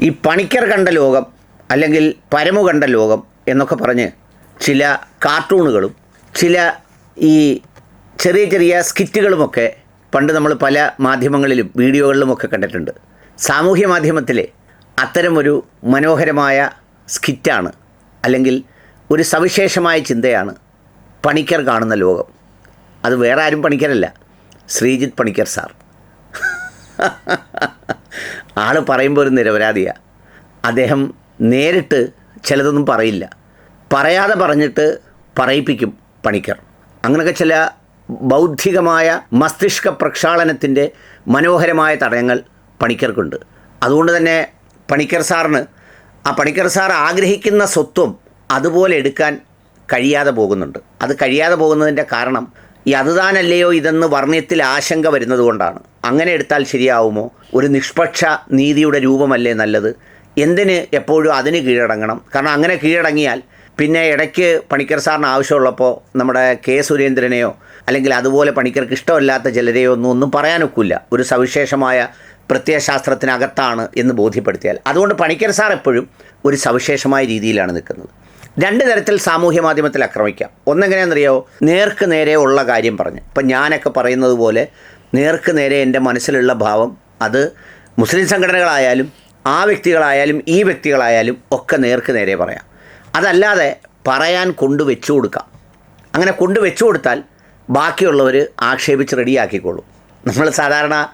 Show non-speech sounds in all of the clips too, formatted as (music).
ഈ പണിക്കർ കണ്ട ലോകം അല്ലെങ്കിൽ പരമു കണ്ട ലോകം എന്നൊക്കെ പറഞ്ഞ് ചില കാർട്ടൂണുകളും ചില ഈ ചെറിയ ചെറിയ സ്കിറ്റുകളുമൊക്കെ പണ്ട് നമ്മൾ പല മാധ്യമങ്ങളിലും വീഡിയോകളിലുമൊക്കെ കണ്ടിട്ടുണ്ട്. സാമൂഹ്യ മാധ്യമത്തിലെ അത്തരമൊരു മനോഹരമായ സ്കിറ്റാണ് അല്ലെങ്കിൽ ഒരു സവിശേഷമായ ചിന്തയാണ് പണിക്കർ കാണുന്ന ലോകം. അത് വേറെ ആരും പണിക്കരല്ല. ശ്രീജിത്ത് പണിക്കർ സാർ. (laughs) ആൾ പറയുമ്പോൾ ഒരു നിരപരാധിയാണ് അദ്ദേഹം നേരിട്ട് ചിലതൊന്നും പറയില്ല. പറയാതെ പറഞ്ഞിട്ട് പറയിപ്പിക്കും പണിക്കർ. അങ്ങനെയൊക്കെ ചില ബൗദ്ധികമായ മസ്തിഷ്ക പ്രക്ഷാളനത്തിന്റെ മനോഹരമായ തടയങ്ങൾ പണിക്കർക്കുണ്ട്. അതുകൊണ്ട് തന്നെ പണിക്കർ സാറിന് ആ പണിക്കർ സാർ ആഗ്രഹിക്കുന്ന സ്വത്വം അതുപോലെ എടുക്കാൻ കഴിയാതെ പോകുന്നുണ്ട്. അത് കഴിയാതെ പോകുന്നതിന്റെ കാരണം ഈ അതുതാനല്ലയോ ഇതെന്ന് വർണയത്തിൽ ആശങ്ക വരുന്നത് കൊണ്ടാണ്. അങ്ങനെ എടുത്താൽ ശരിയാവുമോ? ഒരു നിഷ്പക്ഷ നീതിയുടെ രൂപമല്ലേ നല്ലത്? എന്തിന് എപ്പോഴും അതിന് കീഴടങ്ങണം? കാരണം അങ്ങനെ കീഴടങ്ങിയാൽ പിന്നെ ഇടയ്ക്ക് പണിക്കർ സാറിന് ആവശ്യമുള്ളപ്പോൾ നമ്മുടെ കെ സുരേന്ദ്രനെയോ അല്ലെങ്കിൽ അതുപോലെ പണിക്കർക്ക് ഇഷ്ടമല്ലാത്ത ചിലരെയോ ഒന്നും ഒന്നും പറയാനൊക്കില്ല. ഒരു സവിശേഷമായ പ്രത്യയശാസ്ത്രത്തിനകത്താണ് എന്ന് ബോധ്യപ്പെടുത്തിയാൽ. അതുകൊണ്ട് പണിക്കർ സാർ എപ്പോഴും ഒരു സവിശേഷമായ രീതിയിലാണ് നിൽക്കുന്നത്. രണ്ട് തരത്തിൽ സാമൂഹ്യ മാധ്യമത്തിൽ ആക്രമിക്കാം. ഒന്നെങ്ങനെയാണെന്നറിയോ നേർക്ക് നേരെ ഉള്ള കാര്യം പറഞ്ഞ്. ഇപ്പം ഞാനൊക്കെ പറയുന്നത് പോലെ നേർക്ക് നേരെ എന്റെ മനസ്സിലുള്ള ഭാവം അത് മുസ്ലിം സംഘടനകളായാലും ആ വ്യക്തികളായാലും ഈ വ്യക്തികളായാലും ഒക്കെ നേർക്ക് നേരെ പറയാം. അതല്ലാതെ പറയാൻ കൊണ്ട് വെച്ചു കൊടുക്കാം. അങ്ങനെ കൊണ്ട് വെച്ചു കൊടുത്താൽ ബാക്കിയുള്ളവർ ആക്ഷേപിച്ച് റെഡിയാക്കിക്കോളും. നമ്മൾ സാധാരണ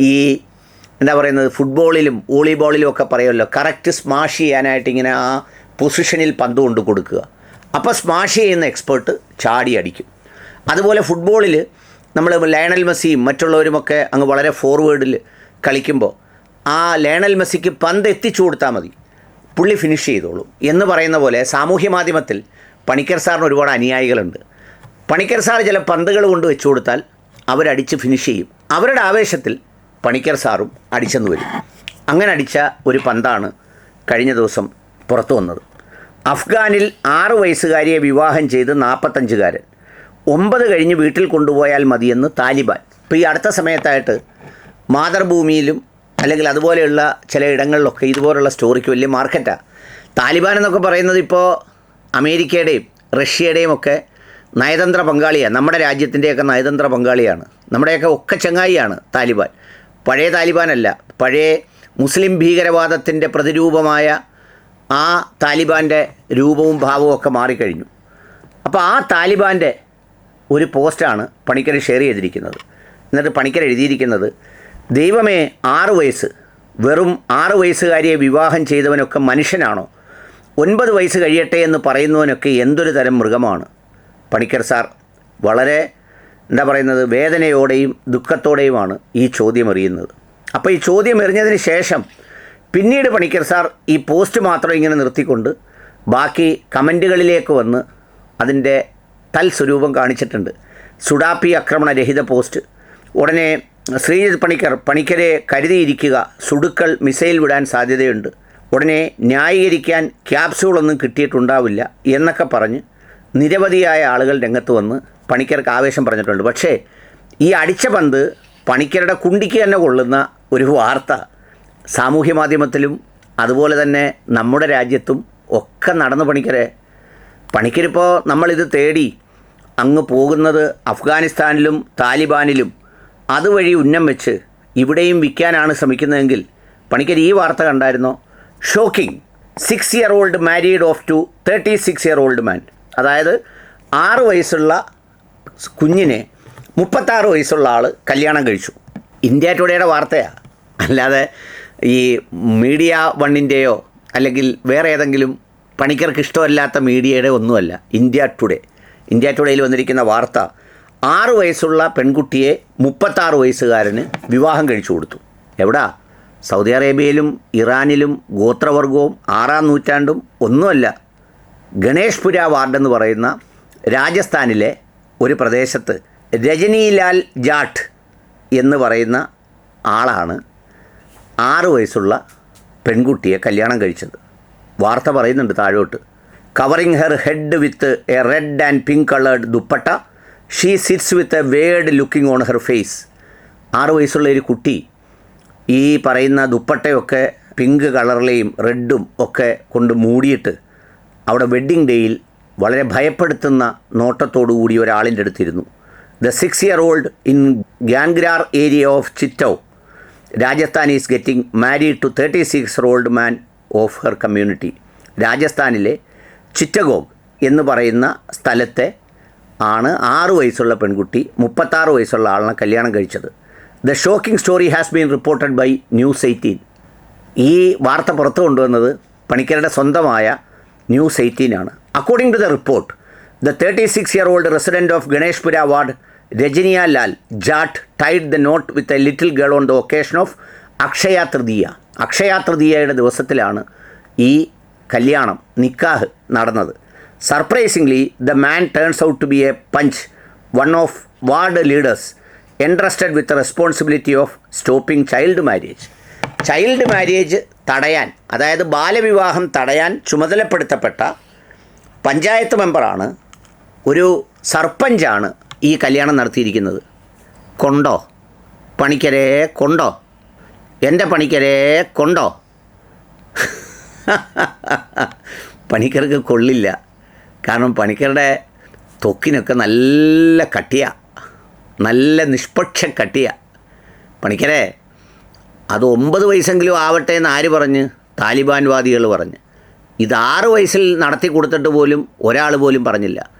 ഈ എന്താ പറയുന്നത് ഫുട്ബോളിലും വോളിബോളിലും ഒക്കെ പറയുമല്ലോ കറക്റ്റ് സ്മാഷ് ചെയ്യാനായിട്ട് ഇങ്ങനെ ആ പൊസിഷനിൽ പന്ത് കൊണ്ട് കൊടുക്കുക. അപ്പോൾ സ്മാഷ് ചെയ്യുന്ന എക്സ്പേർട്ട് ചാടി അടിക്കും. അതുപോലെ ഫുട്ബോളിൽ നമ്മൾ ലയണൽ മെസ്സിയും മറ്റുള്ളവരുമൊക്കെ അങ്ങ് വളരെ ഫോർവേഡിൽ കളിക്കുമ്പോൾ ആ ലയണൽ മെസ്സിക്ക് പന്ത് എത്തിച്ചു കൊടുത്താൽ മതി. പുള്ളി ഫിനിഷ് ചെയ്തോളൂ. എന്ന് പറയുന്ന പോലെ സാമൂഹ്യ മാധ്യമത്തിൽ പണിക്കർ സാറിന് ഒരുപാട് അനുയായികളുണ്ട്. പണിക്കർ സാർ ചില പന്തുകൾ കൊണ്ട് വെച്ചു കൊടുത്താൽ അവരടിച്ച് ഫിനിഷ് ചെയ്യും. അവരുടെ ആവേശത്തിൽ പണിക്കർ സാറും അടിച്ചെന്ന് വരും. അങ്ങനെ അടിച്ച ഒരു പന്താണ് കഴിഞ്ഞ ദിവസം പുറത്തു വന്നത്. അഫ്ഗാനിൽ ആറ് വയസ്സുകാരിയെ വിവാഹം ചെയ്ത് നാൽപ്പത്തഞ്ചുകാരൻ ഒമ്പത് കഴിഞ്ഞ് വീട്ടിൽ കൊണ്ടുപോയാൽ മതിയെന്ന് താലിബാൻ. ഇപ്പോൾ ഈ അടുത്ത സമയത്തായിട്ട് മാതൃഭൂമിയിലും അല്ലെങ്കിൽ അതുപോലെയുള്ള ചില ഇടങ്ങളിലൊക്കെ ഇതുപോലുള്ള സ്റ്റോറിക്ക് വലിയ മാർക്കറ്റാണ് താലിബാൻ എന്നൊക്കെ പറയുന്നത് ഇപ്പോൾ അമേരിക്കയുടെയും റഷ്യയുടെയും ഒക്കെ നയതന്ത്ര പങ്കാളിയാണ് നമ്മുടെ രാജ്യത്തിന്റെയൊക്കെ നയതന്ത്ര പങ്കാളിയാണ്. നമ്മുടെയൊക്കെ ഒക്കെ ചങ്ങായിയാണ് താലിബാൻ. പഴയ താലിബാനല്ല പഴയ മുസ്ലിം ഭീകരവാദത്തിന്റെ പ്രതിരൂപമായ ആ താലിബാന്റെ രൂപവും ഭാവവും ഒക്കെ മാറിക്കഴിഞ്ഞു. അപ്പോൾ ആ താലിബാന്റെ ഒരു പോസ്റ്റാണ് പണിക്കർ ഷെയർ ചെയ്തിരിക്കുന്നത്. എന്നിട്ട് പണിക്കർ എഴുതിയിരിക്കുന്നത് ദൈവമേ ആറ് വയസ്സ്. വെറും ആറ് വയസ്സുകാരിയെ വിവാഹം ചെയ്തവനൊക്കെ മനുഷ്യനാണോ? ഒൻപത് വയസ്സ് കഴിയട്ടെ എന്ന് പറയുന്നവനൊക്കെ എന്തൊരു തരം മൃഗമാണ്? പണിക്കർ സാർ വളരെ എന്താ പറയുന്നത് വേദനയോടെയും ദുഃഖത്തോടെയുമാണ് ഈ ചോദ്യം എറിയുന്നത്. അപ്പോൾ ഈ ചോദ്യം എറിഞ്ഞതിന് ശേഷം പിന്നീട് പണിക്കർ സാർ ഈ പോസ്റ്റ് മാത്രം ഇങ്ങനെ നിർത്തിക്കൊണ്ട് ബാക്കി കമന്റുകളിലേക്ക് വന്ന് അതിന്റെ തൽസ്വരൂപം കാണിച്ചിട്ടുണ്ട്. സുഡാപ്പി ആക്രമണരഹിത പോസ്റ്റ്. ഉടനെ ശ്രീജിത് പണിക്കർ പണിക്കരെ കരുതിയിരിക്കുക സുടുക്കൾ മിസൈൽ വിടാൻ സാധ്യതയുണ്ട്. ഉടനെ ന്യായീകരിക്കാൻ ക്യാപ്സ്യൂളൊന്നും കിട്ടിയിട്ടുണ്ടാവില്ല എന്നൊക്കെ പറഞ്ഞ് നിരവധിയായ ആളുകൾ രംഗത്ത് വന്ന് പണിക്കർക്ക് ആവേശം പറഞ്ഞിട്ടുണ്ട്. പക്ഷേ ഈ അടിച്ച പന്ത് പണിക്കരുടെ കുണ്ടിക്ക് തന്നെ കൊള്ളുന്ന ഒരു വാർത്ത സാമൂഹ്യ മാധ്യമത്തിലും അതുപോലെ തന്നെ നമ്മുടെ രാജ്യത്തും ഒക്കെ നടന്നു പണിക്കരെ. പണിക്കരിപ്പോൾ നമ്മളിത് തേടി അങ്ങ് പോകുന്നത് അഫ്ഗാനിസ്ഥാനിലും താലിബാനിലും. അതുവഴി ഉന്നം വെച്ച് ഇവിടെയും വിൽക്കാനാണ് ശ്രമിക്കുന്നതെങ്കിൽ പണിക്കർ ഈ വാർത്ത കണ്ടായിരുന്നോ? Shocking six year old married off to thirty six year old man അതായത് ആറ് വയസ്സുള്ള കുഞ്ഞിനെ മുപ്പത്താറ് വയസ്സുള്ള ആൾ കല്യാണം കഴിച്ചു. ഇന്ത്യ ടുഡേയുടെ വാർത്തയാണ് അല്ലാതെ ഈ മീഡിയ വണ്ണിന്റെയോ അല്ലെങ്കിൽ വേറെ ഏതെങ്കിലും പണിക്കർക്ക് ഇഷ്ടമല്ലാത്ത മീഡിയയുടെ ഒന്നുമല്ല. India today. ഇന്ത്യ ടുഡേയിൽ വന്നിരിക്കുന്ന വാർത്ത ആറ് വയസ്സുള്ള പെൺകുട്ടിയെ മുപ്പത്താറ് വയസ്സുകാരന് വിവാഹം കഴിച്ചു കൊടുത്തു. എവിടാ? സൗദി അറേബ്യയിലും ഇറാനിലും ഗോത്രവർഗവും ആറാം നൂറ്റാണ്ടും ഒന്നുമല്ല. ഗണേഷ്പുര വാർഡെന്ന് പറയുന്ന രാജസ്ഥാനിലെ ഒരു പ്രദേശത്ത് രജനീലാൽ ജാട്ട് എന്ന് പറയുന്ന ആളാണ് ആറ് വയസ്സുള്ള പെൺകുട്ടിയെ കല്യാണം കഴിച്ചത്. വാർത്ത പറയുന്നുണ്ട് താഴോട്ട്. Covering her head with a red and pink coloured dupatta she sits with a weird looking on her face ആറ് വയസ്സുള്ള ഒരു കുട്ടി ഈ പറയുന്ന ദുപ്പട്ടയൊക്കെ പിങ്ക് കളറിലെയും റെഡും ഒക്കെ കൊണ്ട് മൂടിയിട്ട് അവിടെ വെഡ്ഡിങ് ഡേയിൽ വളരെ ഭയപ്പെടുത്തുന്ന നോട്ടത്തോടുകൂടി ഒരാളിന്റെ അടുത്തിരുന്നു. The six year old in Gangrar area of Chittor Rajasthan is getting married to thirty six old man of her community രാജസ്ഥാനിലെ ചിറ്റഗോഗ് എന്ന് പറയുന്ന സ്ഥലത്തെ ആണ് ആറ് വയസ്സുള്ള പെൺകുട്ടി മുപ്പത്താറ് വയസ്സുള്ള ആളിനെ കല്യാണം കഴിച്ചത്. The shocking story has been reported by news eighteen ഈ വാർത്ത പുറത്തു കൊണ്ടുവന്നത് പണിക്കരുടെ സ്വന്തമായ news എയ്റ്റീനാണ് according to the report the thirty six year old resident of Ganeshpura ward Rajaniya Lal Jat tied the knot with a little girl on the occasion of Akshaya Tritiya Akshaya തൃതീയയുടെ ദിവസത്തിലാണ് ഈ കല്യാണം നിക്കാഹ് നടന്നത്. Surprisingly the man turns out to be a panch one of ward leaders entrusted with responsibility of stopping child marriage child marriage തടയാൻ അതായത് ബാലവിവാഹം തടയാൻ ചുമതലപ്പെടുത്തപ്പെട്ട പഞ്ചായത്ത് മെമ്പറാണ് ഒരു സർപ്പഞ്ചാണ് ഈ കല്യാണം നടത്തിയിരിക്കുന്നത്. കൊണ്ടോ? പണിക്കരെ കൊണ്ടോ? എന്റെ പണിക്കരെ കൊണ്ടോ? (laughs) (laughs) പണിക്കർക്ക് കൊള്ളില്ല. കാരണം പണിക്കരുടെ തൊക്കിനൊക്കെ നല്ല കട്ടിയ. നല്ല നിഷ്പക്ഷ കട്ടിയ. പണിക്കരെ അത് ഒമ്പത് വയസ്സെങ്കിലും ആവട്ടെ എന്ന് ആര് പറഞ്ഞ്? താലിബാൻവാദികൾ പറഞ്ഞ്. ഇത് ആറ് വയസ്സിൽ നടത്തി കൊടുത്തിട്ട് പോലും ഒരാൾ പോലും പറഞ്ഞില്ല.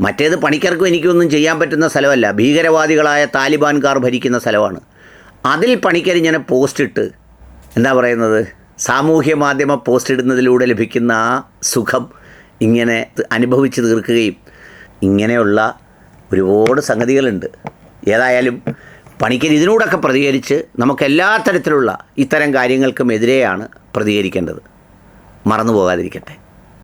മറ്റേത് പണിക്കർക്കും എനിക്കൊന്നും ചെയ്യാൻ പറ്റുന്ന സ്ഥലമല്ല. ഭീകരവാദികളായ താലിബാൻകാർ ഭരിക്കുന്ന സ്ഥലമാണ്. അതിൽ പണിക്കർ ഇങ്ങനെ പോസ്റ്റിട്ട് എന്താ പറയുന്നത്? സാമൂഹ്യ മാധ്യമ പോസ്റ്റ് ഇടുന്നതിലൂടെ ലഭിക്കുന്ന ആ സുഖം ഇങ്ങനെ അനുഭവിച്ച് തീർക്കുകയും ഇങ്ങനെയുള്ള ഒരുപാട് സംഗതികളുണ്ട്. ഏതായാലും പണിക്കർ ഇതിനോടൊക്കെ പ്രതികരിച്ച് നമുക്ക് എല്ലാ തരത്തിലുള്ള ഇത്തരം കാര്യങ്ങൾക്കും എതിരെയാണ് പ്രതികരിക്കേണ്ടത്. മറന്നു പോകാതിരിക്കട്ടെ